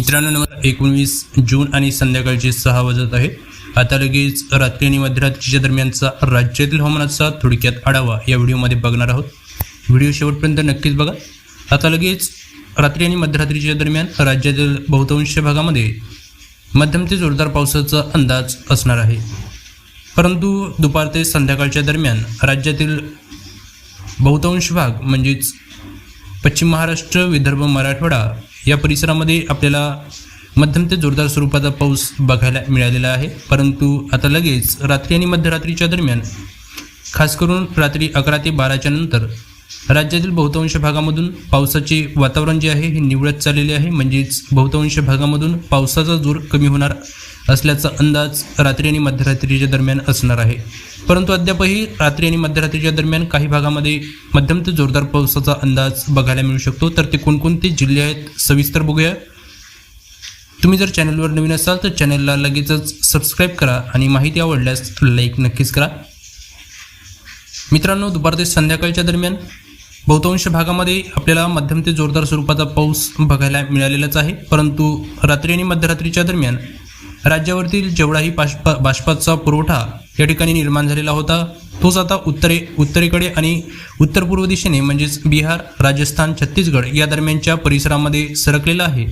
मित्रांनो नंबर एकोणवीस जून आणि संध्याकाळचे सहा वाजत आहे आता लगेच रात्री आणि मध्यरात्रीच्या दरम्यानचा राज्यातील हवामानाचा थोडक्यात आढावा या व्हिडिओमध्ये बघणार आहोत. व्हिडिओ शेवटपर्यंत नक्कीच बघा. आता लगेच रात्री आणि मध्यरात्रीच्या दरम्यान राज्यातील बहुतांश भागामध्ये मध्यम ते जोरदार पावसाचा अंदाज असणार आहे. परंतु दुपार ते संध्याकाळच्या दरम्यान राज्यातील बहुतांश भाग म्हणजेच पश्चिम महाराष्ट्र विदर्भ मराठवाडा या परिसरामध्ये आपल्याला मध्यम ते जोरदार स्वरूपाचा पाऊस बघायला मिळालेला आहे. परंतु आता लगेच रात्री आणि मध्यरात्रीच्या दरम्यान खास करून रात्री अकरा ते बाराच्या नंतर राज्यातील बहुतांश भागामधून पावसाचे वातावरण जे आहे हे निवडत चाललेले आहे. म्हणजेच बहुतांश भागामधून पावसाचा जोर कमी होणार असल्याचा अंदाज रात्री आणि मध्यरात्रीच्या दरम्यान असणार आहे. परंतु अद्यापही रात्री आणि मध्यरात्रीच्या दरम्यान काही भागामध्ये मध्यम ते जोरदार पावसाचा अंदाज बघायला मिळू शकतो. तर ते कोणकोणते जिल्हे आहेत सविस्तर बघूया. तुम्ही जर चॅनलवर नवीन असाल तर चॅनलला लगेचच सबस्क्राईब करा आणि माहिती आवडल्यास लाईक नक्कीच करा. मित्रांनो दुपार ते संध्याकाळच्या दरम्यान बहुतांश भागामध्ये आपल्याला मध्यम ते जोरदार स्वरूपाचा पाऊस बघायला मिळालेलाच आहे. परंतु रात्री आणि मध्यरात्रीच्या दरम्यान राज्यावरतील जेवढाही बाष्प बाष्पाचा पुरवठा या ठिकाणी निर्माण झालेला होता. तोच आता उत्तरे उत्तरेकडे आणि उत्तर पूर्व दिशेने म्हणजेच बिहार राजस्थान छत्तीसगड या दरम्यानच्या परिसरामध्ये सरकलेला आहे.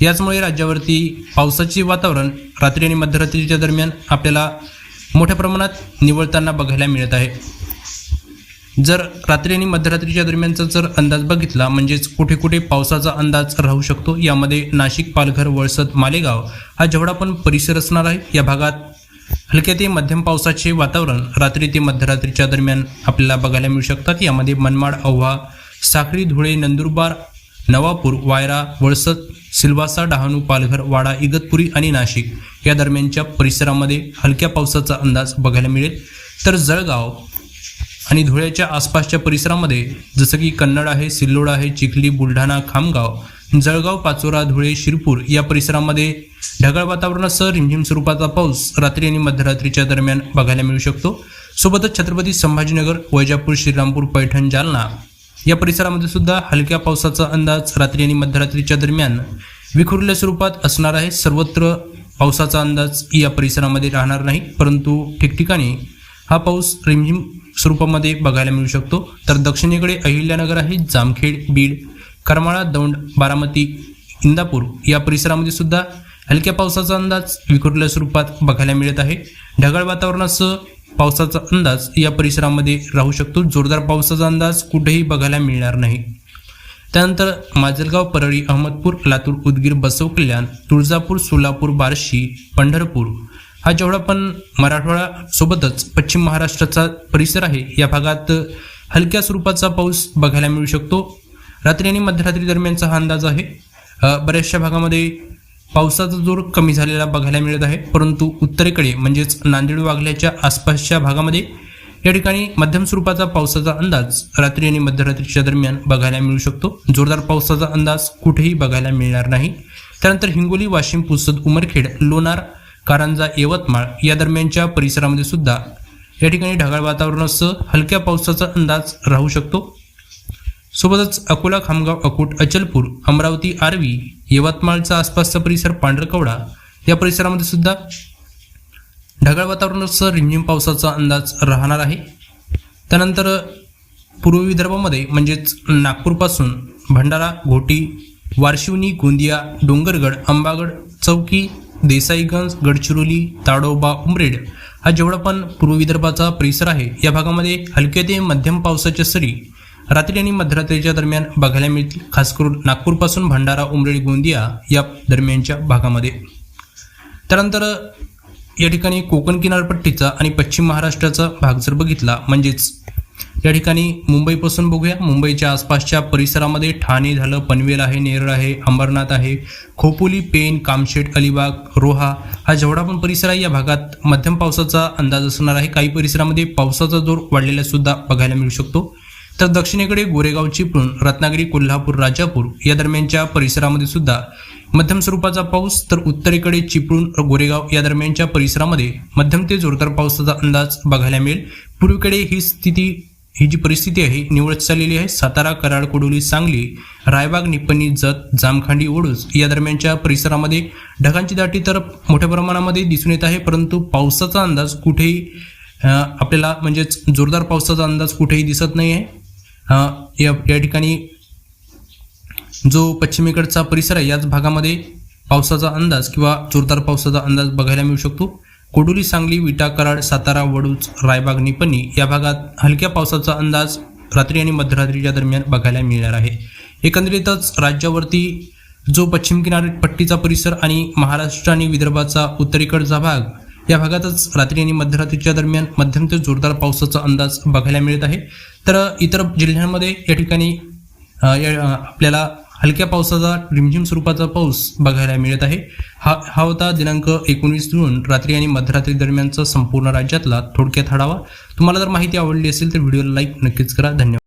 याचमुळे राज्यावरती पावसाचे वातावरण रात्री आणि मध्यरात्रीच्या दरम्यान आपल्याला मोठ्या प्रमाणात निवळताना बघायला मिळत आहे. जर रात्री आणि मध्यरात्रीच्या दरम्यानचा जर अंदाज बघितला म्हणजेच कुठे कुठे पावसाचा अंदाज राहू शकतो यामध्ये नाशिक पालघर वळसद मालेगाव हा जेवढा पण परिसर असणार आहे या भागात हलक्या ते मध्यम पावसाचे वातावरण रात्री ते मध्यरात्रीच्या दरम्यान आपल्याला बघायला मिळू शकतात. यामध्ये मनमाड औव्हा साखळी धुळे नंदुरबार नवापूर वायरा वळसद सिल्वासा डहाणू पालघर वाडा इगतपुरी आणि नाशिक या दरम्यानच्या परिसरामध्ये हलक्या पावसाचा अंदाज बघायला मिळेल. तर जळगाव आणि धुळ्याच्या आसपासच्या परिसरामध्ये जसं की कन्नड आहे सिल्लोड आहे चिखली बुलढाणा खामगाव जळगाव पाचोरा धुळे शिरपूर या परिसरामध्ये ढगाळ वातावरणासह रिमझिम स्वरूपाचा पाऊस रात्री आणि मध्यरात्रीच्या दरम्यान बघायला मिळू शकतो. सोबतच छत्रपती संभाजीनगर वैजापूर श्रीरामपूर पैठण जालना या परिसरामध्ये सुद्धा हलक्या पावसाचा अंदाज रात्री आणि मध्यरात्रीच्या दरम्यान विखुरल्या स्वरूपात असणार आहे. सर्वत्र पावसाचा अंदाज या परिसरामध्ये राहणार नाही परंतु ठिकठिकाणी हा पाऊस रिमझिम स्वरूपामध्ये बघायला मिळू शकतो. तर दक्षिणेकडे अहिल्यानगर आहे जामखेड बीड करमाळा दौंड बारामती इंदापूर या परिसरामध्ये सुद्धा हलक्या पावसाचा अंदाज विखुरल्या स्वरूपात बघायला मिळत आहे. ढगाळ वातावरणासह पावसाचा अंदाज या परिसरामध्ये राहू शकतो. जोरदार पावसाचा अंदाज कुठेही बघायला मिळणार नाही. त्यानंतर माजलगाव परळी अहमदपूर लातूर उदगीर बसव कल्याण तुळजापूर सोलापूर बार्शी पंढरपूर हा जेवढा पण मराठवाडा सोबतच पश्चिम महाराष्ट्राचा परिसर आहे या भागात हलक्या स्वरूपाचा पाऊस बघायला मिळू शकतो. रात्री आणि मध्यरात्री दरम्यानचा हा अंदाज आहे. बऱ्याचशा भागामध्ये पावसाचा जोर कमी झालेला बघायला मिळत आहे. परंतु उत्तरेकडे म्हणजेच नांदेड वाघल्याच्या आसपासच्या भागामध्ये या ठिकाणी मध्यम स्वरूपाचा पावसाचा अंदाज रात्री आणि मध्यरात्रीच्या दरम्यान बघायला मिळू शकतो. जोरदार पावसाचा अंदाज कुठेही बघायला मिळणार नाही. त्यानंतर हिंगोली वाशिम पुसद उमरखेड लोणार कारंजा यवतमाळ या दरम्यानच्या परिसरामध्ये सुद्धा या ठिकाणी ढगाळ वातावरणासह हलक्या पावसाचा अंदाज राहू शकतो. सोबतच अकोला खामगाव अकोट अचलपूर अमरावती आर्वी यवतमाळचा आसपासचा परिसर पांढरकवडा या परिसरामध्ये सुद्धा ढगाळ वातावरणासह रिमझिम पावसाचा अंदाज राहणार आहे. त्यानंतर पूर्व विदर्भामध्ये म्हणजेच नागपूरपासून भंडारा घोटी वारशिवनी गोंदिया डोंगरगड अंबागड चौकी देसाईगंज गडचिरोली ताडोबा उमरेड हा जेवढा पण पूर्व विदर्भाचा परिसर आहे या भागामध्ये हलके ते मध्यम पावसाच्या सरी रात्री आणि मध्यरात्रीच्या दरम्यान बघायला मिळतील खास करून नागपूरपासून भंडारा उमरेड गोंदिया या दरम्यानच्या भागामध्ये. त्यानंतर या ठिकाणी कोकण किनारपट्टीचा आणि पश्चिम महाराष्ट्राचा भाग जर बघितला म्हणजेच या ठिकाणी मुंबईपासून बघूया. मुंबईच्या आसपासच्या परिसरामध्ये ठाणे झालं पनवेल आहे नेरळ आहे अंबरनाथ आहे खोपोली पेन कामशेट अलिबाग रोहा हा जेवढा पण परिसर आहे या भागात मध्यम पावसाचा अंदाज असणार आहे. काही परिसरामध्ये पावसाचा जोर वाढलेला सुद्धा बघायला मिळू शकतो. तर दक्षिणेकडे गोरेगाव चिपळूण रत्नागिरी कोल्हापूर राजापूर या दरम्यानच्या परिसरामध्ये सुद्धा मध्यम स्वरूपाचा पाऊस तर उत्तरेकडे चिपळूण गोरेगाव या दरम्यानच्या परिसरामध्ये मध्यम ते जोरदार पावसाचा अंदाज बघायला मिळेल. पूर्वेकडे ही स्थिती ही जी परिस्थिती आहे निवडत चाललेली आहे. सातारा कराड कोडोली सांगली रायबाग निप्पणी जत जामखांडी ओडूस या दरम्यानच्या परिसरामध्ये ढगांची दाटी तर मोठ्या प्रमाणामध्ये दिसून येत आहे परंतु पावसाचा अंदाज कुठेही आपल्याला म्हणजेच जोरदार पावसाचा अंदाज कुठेही दिसत नाही आहे या या ठिकाणी जो पश्चिमेकडचा परिसर आहे याच भागामध्ये पावसाचा अंदाज किंवा जोरदार पावसाचा अंदाज बघायला मिळू शकतो. कोडोली सांगली विटा कराड सातारा वडूज रायबाग निपणी या भागात हलक्या पावसाचा अंदाज रात्री आणि मध्यरात्रीच्या दरम्यान बघायला मिळणार आहे. एकंदरीतच राज्यावरती जो पश्चिम किनारपट्टीचा परिसर आणि महाराष्ट्र आणि विदर्भाचा उत्तरेकडचा भाग या भागातच रात्री आणि मध्यरात्रीच्या दरम्यान मध्यम ते जोरदार पावसाचा अंदाज बघायला मिळत आहे. तर इतर जिल्ह्यांमध्ये या ठिकाणी आपल्याला हलक्या पावसाचा रिमझिम स्वरूपाचा पाऊस बघायला मिळत आहे. हा हा होता दिनांक एकोणीस जून रात्री आणि मध्यरात्री दरम्यानचा संपूर्ण राज्यातला थोडक्यात आढावा. तुम्हाला जर माहिती आवडली असेल तर व्हिडिओला लाईक नक्कीच करा. धन्यवाद.